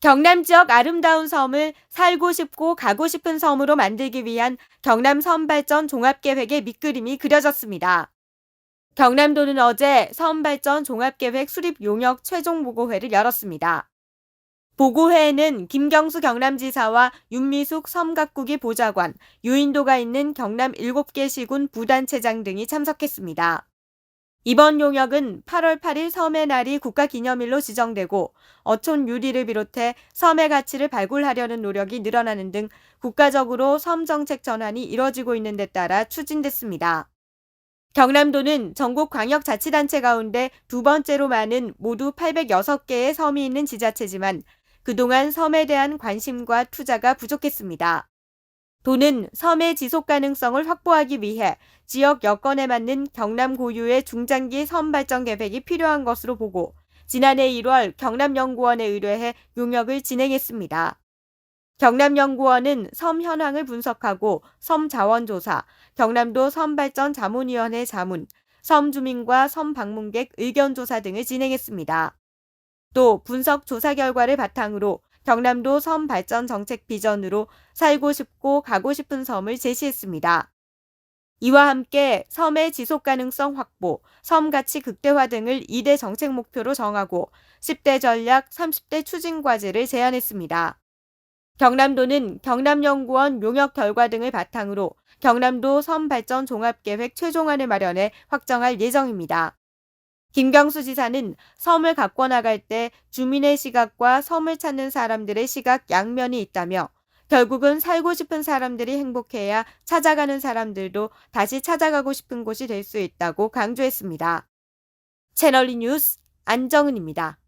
경남 지역 아름다운 섬을 살고 싶고 가고 싶은 섬으로 만들기 위한 경남 섬 발전 종합계획의 밑그림이 그려졌습니다. 경남도는 어제 섬 발전 종합계획 수립 용역 최종 보고회를 열었습니다. 보고회에는 김경수 경남지사와 윤미숙 섬각국이 보좌관, 유인도가 있는 경남 7개 시군 부단체장 등이 참석했습니다. 이번 용역은 8월 8일 섬의 날이 국가기념일로 지정되고 어촌 유리를 비롯해 섬의 가치를 발굴하려는 노력이 늘어나는 등 국가적으로 섬 정책 전환이 이뤄지고 있는 데 따라 추진됐습니다. 경남도는 전국 광역자치단체 가운데 두 번째로 많은 모두 806개의 섬이 있는 지자체지만 그동안 섬에 대한 관심과 투자가 부족했습니다. 도는 섬의 지속 가능성을 확보하기 위해 지역 여건에 맞는 경남 고유의 중장기 섬 발전 계획이 필요한 것으로 보고 지난해 1월 경남연구원에 의뢰해 용역을 진행했습니다. 경남연구원은 섬 현황을 분석하고 섬 자원 조사, 경남도 섬발전 자문위원회 자문, 섬 주민과 섬 방문객 의견 조사 등을 진행했습니다. 또 분석 조사 결과를 바탕으로 경남도 섬 발전 정책 비전으로 살고 싶고 가고 싶은 섬을 제시했습니다. 이와 함께 섬의 지속 가능성 확보, 섬 가치 극대화 등을 2대 정책 목표로 정하고 10대 전략, 30대 추진 과제를 제안했습니다. 경남도는 경남연구원 용역 결과 등을 바탕으로 경남도 섬 발전 종합 계획 최종안을 마련해 확정할 예정입니다. 김경수 지사는 섬을 갖고 나갈 때 주민의 시각과 섬을 찾는 사람들의 시각 양면이 있다며 결국은 살고 싶은 사람들이 행복해야 찾아가는 사람들도 다시 찾아가고 싶은 곳이 될 수 있다고 강조했습니다. 채널리 뉴스 안정은입니다.